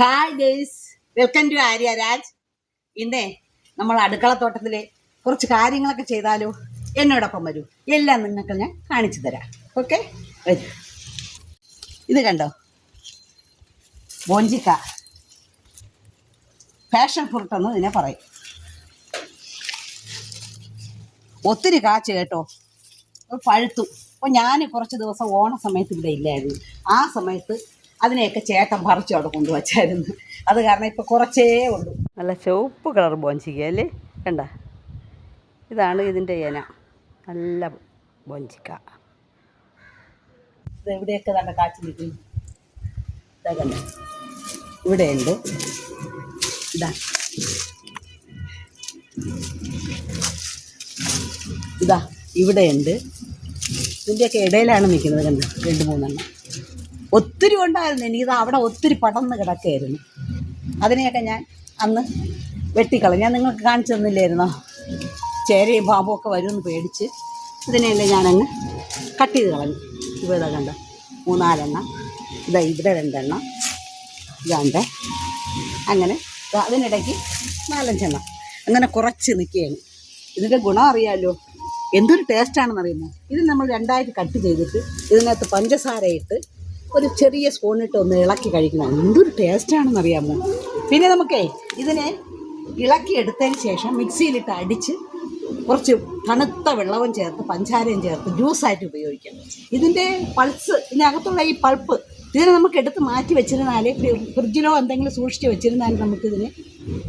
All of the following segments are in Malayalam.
Hi guys welcome to Arya Raj ഇന്നേ നമ്മൾ അടുക്കളത്തോട്ടത്തിലെ കുറച്ച് കാര്യങ്ങളൊക്കെ ചെയ്താലോ എന്നോടൊപ്പം വരൂ. എല്ലാം നിങ്ങൾക്ക് ഞാൻ കാണിച്ചു തരാം. ഓക്കെ വരൂ. ഇത് കണ്ടോ? ബോഞ്ചിക്ക. ഫാഷൻ ഫ്രൂട്ട് എന്ന് ഇതിനെ പറയും. ഒത്തിരി കാച്ച് കേട്ടോ. പഴുത്തു. അപ്പോൾ ഞാൻ കുറച്ച് ദിവസം ഓണ സമയത്ത് ഇവിടെ ഇല്ലായിരുന്നു. ആ സമയത്ത് അതിനെയൊക്കെ ചേട്ടൻ പറിച്ചു അവിടെ കൊണ്ടുവച്ചായിരുന്നു. അത് കാരണം ഇപ്പോൾ കുറച്ചേ ഉള്ളൂ. നല്ല ചുവപ്പ് കളർ ബോഞ്ചിക്ക അല്ലേ? കണ്ട? ഇതാണ് ഇതിന്റെ ഇന. നല്ല ബോഞ്ചിക്ക. ഇത് എവിടെയൊക്കെ നല്ല കാച്ചു നിൽക്കുന്നു? ഇതാ ഉണ്ട് ഇവിടെയുണ്ട്. ഇതാ. ഇതാ ഇവിടെയുണ്ട്. ഇതിന്റെയൊക്കെ ഇടയിലാണ് നിൽക്കുന്നത് കണ്ടോ? രണ്ട് മൂന്നെണ്ണം. ഒത്തിരി ഉണ്ടായിരുന്നു. എനിക്കിത് അവിടെ ഒത്തിരി പടർന്ന് കിടക്കുകയായിരുന്നു. അതിനെയൊക്കെ ഞാൻ അന്ന് വെട്ടിക്കളഞ്ഞു. ഞാൻ നിങ്ങൾക്ക് കാണിച്ചു തന്നില്ലായിരുന്നോ? ചേരയും ഒക്കെ വരുമെന്ന് പേടിച്ച് ഇതിനെയല്ലേ ഞാനങ്ങ് കട്ട് ചെയ്ത് കളഞ്ഞു. ഇവിടെ കണ്ട? മൂന്നാലെണ്ണം. ഇതാ ഇവിടെ രണ്ടെണ്ണം. ഇതാണ്ട്. അങ്ങനെ അതിനിടയ്ക്ക് നാലഞ്ചെണ്ണം. അങ്ങനെ കുറച്ച് നിൽക്കുകയാണ്. ഇതിന്റെ ഗുണം അറിയാമല്ലോ എന്തൊരു ടേസ്റ്റാണെന്ന് അറിയുമോ ഇത് നമ്മൾ രണ്ടായിട്ട് കട്ട് ചെയ്തിട്ട് ഇതിനകത്ത് പഞ്ചസാര ഇട്ട് ഒരു ചെറിയ സ്പൂണിട്ട് ഒന്ന് ഇളക്കി കഴിക്കണം. എന്തൊരു ടേസ്റ്റാണെന്ന് അറിയാമോ പിന്നെ നമുക്കേ ഇതിനെ ഇളക്കി എടുത്തതിന് ശേഷം മിക്സിയിലിട്ട് അടിച്ച് കുറച്ച് തണുത്ത വെള്ളവും ചേർത്ത് പഞ്ചാരയും ചേർത്ത് ജ്യൂസായിട്ട് ഉപയോഗിക്കാം. ഇതിന്റെ പൾസ് ഇതിനകത്തുള്ള ഈ പൾപ്പ് ഇതിനെ നമുക്ക് എടുത്ത് മാറ്റി വെച്ചിരുന്നാൽ ഫ്രിഡ്ജിലോ എന്തെങ്കിലും സൂക്ഷിച്ച് വെച്ചിരുന്നാൽ നമുക്കിതിനെ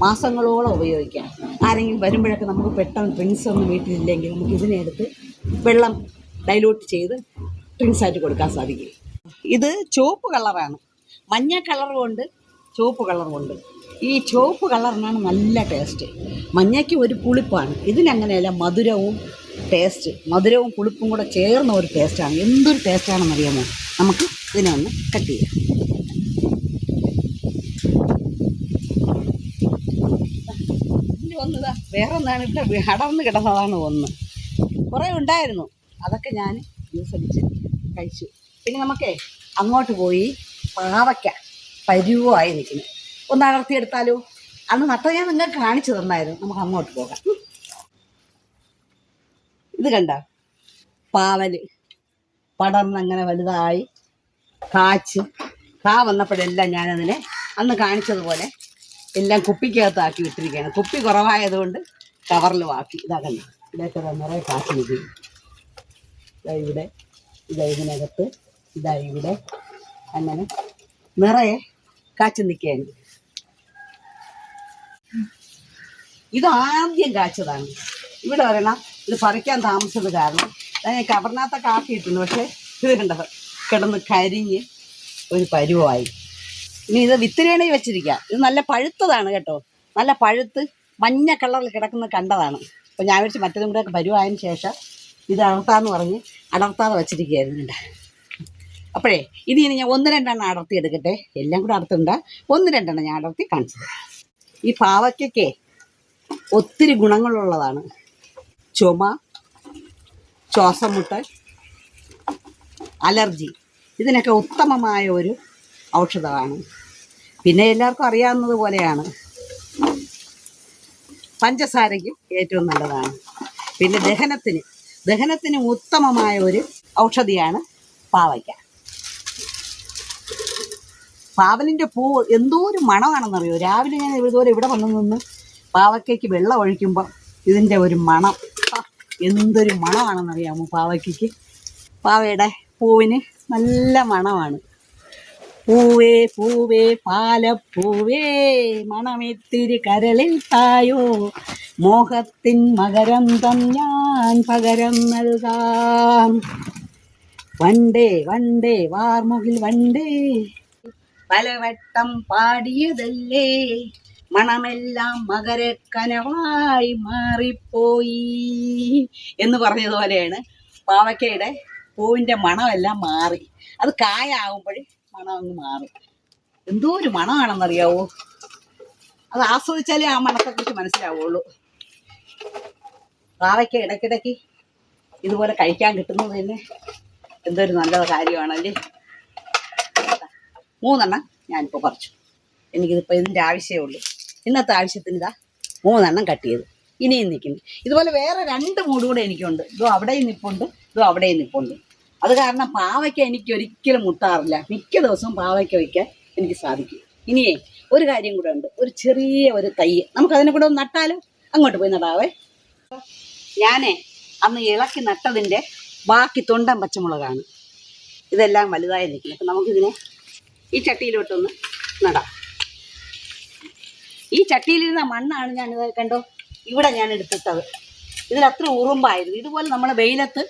മാസങ്ങളോളം ഉപയോഗിക്കാം. ആരെങ്കിലും വരുമ്പോഴൊക്കെ നമുക്ക് പെട്ടെന്ന് ഡ്രിങ്ക്സ് ഒന്നും വീട്ടിലില്ലെങ്കിൽ നമുക്ക് ഇതിനെ എടുത്ത് വെള്ളം ഡൈലൂട്ട് ചെയ്ത് ഡ്രിങ്ക്സായിട്ട് കൊടുക്കാൻ സാധിക്കും. ഇത് ചുവപ്പ് കളറാണ്. മഞ്ഞ കളറുമുണ്ട് ചുവപ്പ് കളറുമുണ്ട് ഈ ചുവപ്പ് കളറിനാണ് നല്ല ടേസ്റ്റ് മഞ്ഞയ്ക്ക് ഒരു പുളിപ്പാണ്. ഇതിനങ്ങനെയല്ല മധുരവും ടേസ്റ്റ് മധുരവും പുളിപ്പും കൂടെ ചേർന്ന ഒരു ടേസ്റ്റാണ് എന്തൊരു ടേസ്റ്റാണെന്ന് അറിയാമോ? നമുക്ക് ഇതിനെ ഒന്ന് കട്ട് ചെയ്യാം ഒന്നിതാ വേറെ ഒന്നാണ്. ഇവിടെ അടർന്ന് കിടന്നതാണ് ഒന്ന് കുറേ ഉണ്ടായിരുന്നു. അതൊക്കെ ഞാൻ ജ്യൂസ് കഴിച്ചു. പിന്നെ നമുക്കേ അങ്ങോട്ട് പോയി പാവയ്ക്ക പരുവായി നിൽക്കുന്നു. ഒന്ന് അടർത്തിയെടുത്താലോ അന്ന് നട്ട ഞാൻ നിങ്ങൾക്ക് കാണിച്ചു തന്നായിരുന്നു. നമുക്ക് അങ്ങോട്ട് പോകാം. ഇത് കണ്ട? പാവൽ. പടർന്നങ്ങനെ വലുതായി കാച്ച്. കാ വന്നപ്പോഴെല്ലാം ഞാനതിനെ അന്ന് കാണിച്ചതുപോലെ എല്ലാം കുപ്പിക്കകത്താക്കി വിട്ടിരിക്കുകയാണ് കുപ്പി കുറവായതുകൊണ്ട് കവറിൽ ആക്കി. ഇതാ കണ്ട? ഇതൊക്കെ നിറയെ കാച്ചു നിൽക്കും ഇവിടെ. ഇതാ ഇതിനകത്ത് ഇതാ ഇവിടെ. അങ്ങനെ നിറയെ കാച്ചു നിൽക്കുകയാണ്. ഇത് ആദ്യം കാച്ചതാണ്. ഇവിടെ വരണം ഇത് പറിക്കാൻ താമസിച്ചത് കാരണം ഞാൻ കവറിനകത്ത കാപ്പി ഇട്ടുണ്ട് പക്ഷേ ഇത് കണ്ടോ കിടന്ന് കരിഞ്ഞ് ഒരു പരുവമായി. ഇനി ഇത് വിത്തിരേണി വെച്ചിരിക്കുക. ഇത് നല്ല പഴുത്തതാണ് കേട്ടോ. നല്ല പഴുത്ത് മഞ്ഞ കളറിൽ കിടക്കുന്നത് കണ്ടതാണ്. അപ്പോൾ ഞാൻ വിളിച്ച് മറ്റതും കൂടെ പരുവായതിന് ശേഷം ഇത് അടർത്താന്ന് പറഞ്ഞ് അടർത്താതെ വെച്ചിരിക്കുകയായിരുന്നു അപ്പോഴേ ഇത് ഇനി ഞാൻ ഒന്ന് രണ്ടെണ്ണം അടർത്തി എടുക്കട്ടെ. എല്ലാം കൂടെ അടർത്തണ്ട. ഒന്ന് രണ്ടെണ്ണം ഞാൻ അടർത്തി കാണിച്ചത്. ഈ പാവയ്ക്കൊക്കെ ഒത്തിരി ഗുണങ്ങളുള്ളതാണ്. ചുമ ശ്വാസമുട്ടൽ അലർജി. ഇതിനൊക്കെ ഉത്തമമായ ഒരു ഔഷധമാണ്. പിന്നെ എല്ലാവർക്കും അറിയാവുന്നത് പോലെയാണ്. പഞ്ചസാരയ്ക്കും ഏറ്റവും നല്ലതാണ്. പിന്നെ ദഹനത്തിന് ദഹനത്തിന് ഉത്തമമായ ഒരു ഔഷധിയാണ് പാവയ്ക്ക. പാവലിന്റെ പൂ എന്തോ ഒരു മണമാണെന്നറിയോ? രാവിലെ ഞാൻ ഇതുപോലെ ഇവിടെ വന്നു നിന്ന് പാവക്കയ്ക്ക് വെള്ളം ഒഴിക്കുമ്പോൾ ഇതിന്റെ ഒരു മണം. എന്തൊരു മണമാണെന്നറിയാമോ പാവക്കയ്ക്ക്? പാവയുടെ പൂവിന് നല്ല മണമാണ്. പൂവേ പൂവേ പാലപ്പൂവേ മണമിത്തിരി കരളിൽ തായോ. മോഹത്തിൻ മകരന്തം ഞാൻ പകരം നൽകാം. വണ്ടേ വണ്ടേ വാർമുകിൽ വണ്ടേ. പലവട്ടം പാടിയതല്ലേ? മണമെല്ലാം മകരക്കനവായി മാറിപ്പോയി എന്ന് പറഞ്ഞതുപോലെയാണ് പാവയ്ക്കയുടെ പൂവിന്റെ മണമെല്ലാം മാറി. അത് കായാകുമ്പോൾ മണം അങ്ങ് മാറി. എന്തോ ഒരു മണമാണെന്നറിയാവോ? അത് ആസ്വദിച്ചാലേ ആ മണത്തെക്കുറിച്ച് മനസ്സിലാവുള്ളൂ. പാവയ്ക്ക ഇടയ്ക്കിടയ്ക്ക് ഇതുപോലെ കഴിക്കാൻ കിട്ടുന്നത് തന്നെ എന്തൊരു നല്ല കാര്യമാണല്ലേ? മൂന്നെണ്ണം ഞാനിപ്പോൾ കുറച്ചു എനിക്കിതിപ്പോൾ ഇതിന്റെ ആവശ്യമേ ഉള്ളൂ. ഇന്നത്തെ ആവശ്യത്തിന് ഇതാ മൂന്നെണ്ണം കട്ട് ചെയ്തു. ഇനിയും നിൽക്കുന്നു. ഇതുപോലെ വേറെ രണ്ട് മൂട് കൂടെ എനിക്കുണ്ട്. ഇതും അവിടെയും നിൽപ്പുണ്ട് ഇതും അവിടെയും നിൽപ്പുണ്ട് അത് കാരണം പാവയ്ക്ക എനിക്ക് ഒരിക്കലും മുട്ടാറില്ല. മിക്ക ദിവസവും പാവയ്ക്ക വയ്ക്കാൻ എനിക്ക് സാധിക്കും. ഇനിയേ ഒരു കാര്യം കൂടെ ഉണ്ട്. ഒരു ചെറിയ ഒരു തൈ. നമുക്കതിനെ കൂടെ ഒന്ന് നട്ടാലോ? അങ്ങോട്ട് പോയി നടാവേ. ഞാനേ അന്ന് ഇളക്കി നട്ടതിന്റെ ബാക്കി തൊണ്ടൻ പച്ചമുളകാണ്. ഇതെല്ലാം വലുതായി നിൽക്കുന്നത് അപ്പം നമുക്കിതിനെ ഈ ചട്ടിയിലോട്ടൊന്ന് നടാം. ഈ ചട്ടിയിലിരുന്ന മണ്ണാണ് ഞാൻ കണ്ടോ? ഇവിടെ ഞാൻ എടുത്തിട്ടത്. ഇതിലത്ര ഉറുമ്പായിരുന്നു. ഇതുപോലെ നമ്മൾ വെയിലത്ത്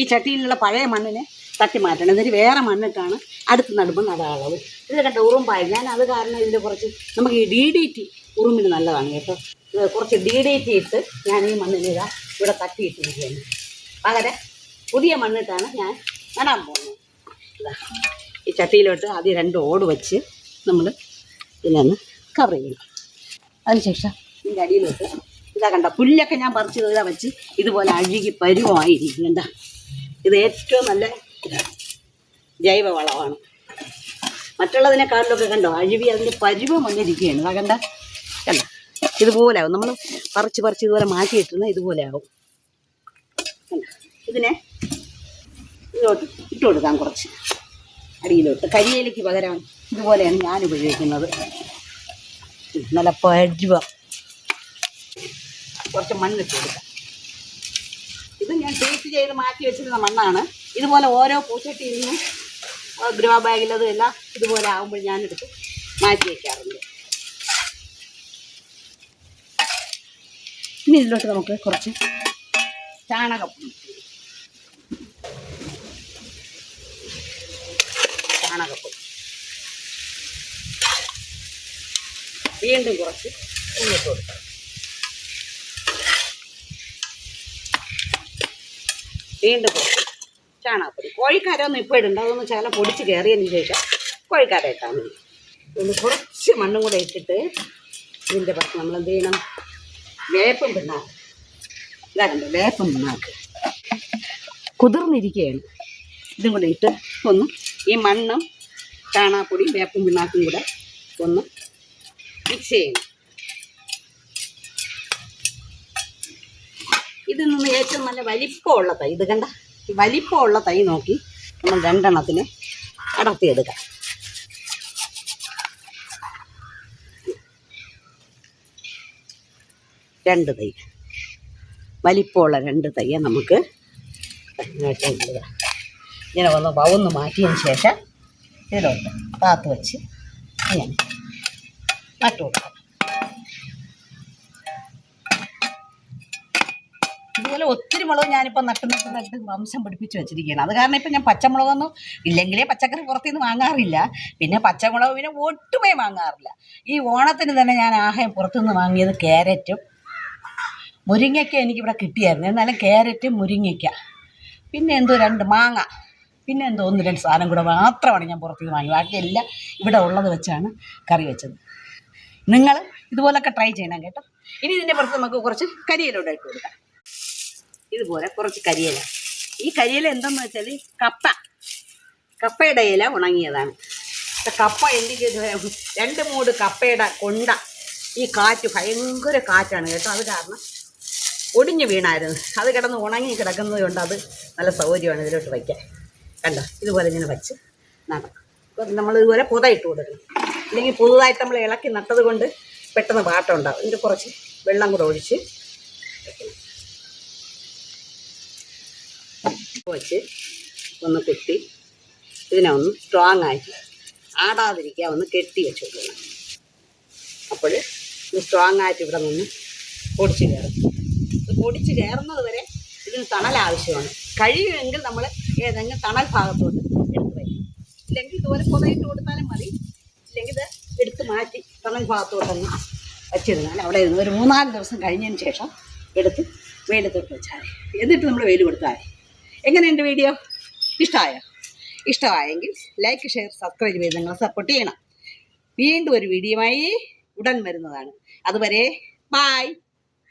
ഈ ചട്ടിയിലുള്ള പഴയ മണ്ണിനെ തട്ടി മാറ്റണം. എന്നിട്ട് വേറെ മണ്ണിട്ടാണ് അടുത്ത് നടുമ്പോൾ നടാളത് ഇത് കണ്ട? ഉറുമ്പായിരുന്നു. ഞാൻ അത് കാരണം ഇതിന്റെ കുറച്ച് നമുക്ക് ഈ ഡി ഡി ടി ഉറുമ്പിന് നല്ലതാണ് കേട്ടോ. കുറച്ച് ഡി ഡി ടി ഇട്ട് ഞാൻ ഈ മണ്ണിന് ഇതാ ഇവിടെ തട്ടിയിട്ടിരിക്കുകയാണ്. പകരം പുതിയ മണ്ണിട്ടാണ് ഞാൻ നടാൻ പോകുന്നത്. ഇതാ. ഈ ചട്ടിയിലോട്ട് ആദ്യം രണ്ട് ഓട് വെച്ച് നമ്മൾ ഇതിനൊന്ന് കവർ ചെയ്യണം. അതിനുശേഷം ഇതിന്റെ അടിയിലോട്ട് ഇതാ കണ്ട പുല്ലൊക്കെ ഞാൻ പറിച്ച് ഇതാ വെച്ച് ഇതുപോലെ അഴുകി പരുവമായിരിക്കും കണ്ട? ഇത് ഏറ്റവും നല്ല ജൈവ വളമാണ് മറ്റുള്ളതിനെക്കാളിലൊക്കെ കണ്ടോ അഴുവി അതിന്റെ പരുവം വന്നിരിക്കുകയാണ്. ഇതാ കണ്ട കണ്ട? ഇതുപോലെ ആവും. നമ്മൾ പറിച്ച് പറിച്ച് ഇതുപോലെ മാറ്റിയിട്ടുന്ന ഇതുപോലെ ആവും. ഇതിനെ ഇതിലോട്ട് ഇട്ട് കൊടുക്കാം കുറച്ച്. അടിയിലോട്ട്. കരിയിലേക്ക് പകരം ഇതുപോലെയാണ് ഞാൻ ഉപയോഗിക്കുന്നത്. നല്ല പഴുവ കുറച്ച് മണ്ണിട്ട് കൊടുക്കാം. ഇത് ഞാൻ ടേസ്റ്റ് ചെയ്ത് മാറ്റി വെച്ചിരുന്ന മണ്ണാണ്. ഇതുപോലെ ഓരോ പൂച്ചട്ടിയിൽ നിന്നും ഗ്രോ ബാഗിലതും എല്ലാം ഇതുപോലെ ആകുമ്പോൾ ഞാനെടുത്ത് മാറ്റി വയ്ക്കാറുണ്ട് ഇനി ഇതിലോട്ട് നമുക്ക് കുറച്ച് ചാണകപ്പൊടി ചാണകപ്പൊടി വീണ്ടും കുറച്ച് ഉള്ളിട്ട് കൊടുക്കാം. വീണ്ടും കുറച്ച് ചാണകപ്പൊടി. കോഴിക്കാരൊന്നും ഇപ്പോൾ ഇടണ്ട. അതൊന്ന് ചില പൊടിച്ച് കയറിയതിന് ശേഷം കോഴിക്കാര ഇട്ടാൽ മതി. ഒന്ന് കുറച്ച് മണ്ണും കൂടെ ഇട്ടിട്ട് ഇതിന്റെ പുറത്ത് നമ്മൾ എന്ത് ചെയ്യണം? വേപ്പും പിണ്ണാക്ക്. ഇതാകണ്ട വേപ്പും പിണ്ണാക്ക്. കുതിർന്നിരിക്കുകയാണ്. ഇതും കൂടെ ഇട്ട് ഒന്ന് ഈ മണ്ണും ചാണകപ്പൊടിയും വേപ്പും പിണ്ണാക്കും കൂടെ ഒന്ന് മിക്സ് ഇതിൽ നിന്ന് ഏറ്റവും നല്ല വലിപ്പമുള്ള തൈ ഇത് കണ്ട? വലിപ്പമുള്ള തൈ നോക്കി നമ്മൾ രണ്ടെണ്ണത്തിന് അടർത്തിയെടുക്കാം രണ്ട് തൈ. വലിപ്പമുള്ള രണ്ട് തയ്യ നമുക്ക് ഇങ്ങനെ ഒന്ന് വവുന്ന് മാറ്റിയതിന് ശേഷം ഇതിലോട്ട് കാത്തു വെച്ച് ഇങ്ങനെ. നട്ടു കൊടുക്കാം ഇതുപോലെ ഒത്തിരി മുളക് ഞാനിപ്പോൾ നട്ടു നട്ട് നട്ട് വംശം പിടിപ്പിച്ച് വെച്ചിരിക്കുകയാണ്. അത് കാരണം ഇപ്പം ഞാൻ പച്ചമുളകൊന്നും ഇല്ലെങ്കിലേ പച്ചക്കറി പുറത്തു നിന്ന് വാങ്ങാറില്ല. പിന്നെ പച്ചമുളക് പിന്നെ ഒട്ടുമേ വാങ്ങാറില്ല. ഈ ഓണത്തിന് തന്നെ ഞാൻ ആകെ പുറത്തുനിന്ന് വാങ്ങിയത് ക്യാരറ്റും മുരിങ്ങയ്ക്ക എനിക്കിവിടെ കിട്ടിയായിരുന്നു. എന്നാലും ക്യാരറ്റ് മുരിങ്ങയ്ക്ക പിന്നെ എന്തോ രണ്ട് മാങ്ങ പിന്നെ എന്തോ ഒന്ന് രണ്ട് സാധനം കൂടെ മാത്രമാണ് ഞാൻ പുറത്തു നിന്ന് വാങ്ങി ബാക്കിയെല്ലാം ഇവിടെ ഉള്ളത് വെച്ചാണ് കറി വെച്ചത്. നിങ്ങൾ ഇതുപോലൊക്കെ ട്രൈ ചെയ്യണം കേട്ടോ. ഇനി ഇതിന്റെ പുറത്ത് നമുക്ക് കുറച്ച് കരിയിലൂടെ ഇട്ട് കൊടുക്കാം. ഇതുപോലെ കുറച്ച് കരിയില. ഈ കരിയില എന്തെന്ന് വെച്ചാൽ കപ്പ. കപ്പയുടെ ഇല ഉണങ്ങിയതാണ്. കപ്പ എനിക്ക് രണ്ട് മൂട് കപ്പയുടെ കൊണ്ട ഈ കാറ്റ് ഭയങ്കര കാറ്റാണ് കേട്ടോ. അത് കാരണം ഒടിഞ്ഞു വീണായിരുന്നു. അത് കിടന്ന് ഉണങ്ങി കിടക്കുന്നത് കൊണ്ട് അത് നല്ല സൗകര്യമാണ് ഇതിലോട്ട് വയ്ക്കാൻ. കണ്ടോ? ഇതുപോലെ ഇങ്ങനെ വച്ച് നടക്കും. നമ്മൾ ഇതുപോലെ പുതയിട്ട് കൊടുക്കണം. അല്ലെങ്കിൽ പുതുതായിട്ട് നമ്മൾ ഇളക്കി നട്ടത് കൊണ്ട് പെട്ടെന്ന് പാട്ടം ഉണ്ടാവും. ഇതിന്റെ കുറച്ച് വെള്ളം കൂടെ ഒഴിച്ച് വെച്ച് ഒന്ന് കുത്തി ഇതിനെ ഒന്ന് സ്ട്രോങ് ആക്കി ആടാതിരിക്കുക ഒന്ന് കെട്ടി വെച്ച് കൊടുക്കണം. അപ്പോൾ ഇത് സ്ട്രോങ് ആയിട്ട് ഇവിടെ നിന്ന് പൊടിച്ച് കയറും. ഇത് പൊടിച്ച് കയറുന്നത് വരെ ഇതിന് തണൽ ആവശ്യമാണ്. കഴിയുമെങ്കിൽ നമ്മൾ ഏതെങ്കിലും തണൽ ഭാഗത്തോട്ട് എടുത്ത് വയ്ക്കും ഇല്ലെങ്കിൽ ഇതുപോലെ പുതയിട്ട് കൊടുത്താലും മതി. ഇല്ലെങ്കിൽ ഇത് എടുത്ത് മാറ്റി പറഞ്ഞ ഭാഗത്തോട്ടൊന്ന് വച്ചിരുന്നാൽ അവിടെ ഇരുന്ന് ഒരു മൂന്നാൽ ദിവസം കഴിഞ്ഞതിന് ശേഷം എടുത്ത് വെയിലത്തോട്ട് വെച്ചാൽ എന്നിട്ട് നമ്മൾ വെയിൽ കൊടുത്താൽ എങ്ങനെ എന്റെ വീഡിയോ? ഇഷ്ടമായോ? ഇഷ്ടമായെങ്കിൽ ലൈക്ക് ഷെയർ സബ്സ്ക്രൈബ് ചെയ്ത് നിങ്ങളെ സപ്പോർട്ട് ചെയ്യണം. വീണ്ടും ഒരു വീഡിയോയുമായി ഉടൻ വരുന്നതാണ്. അതുവരെ ബായ്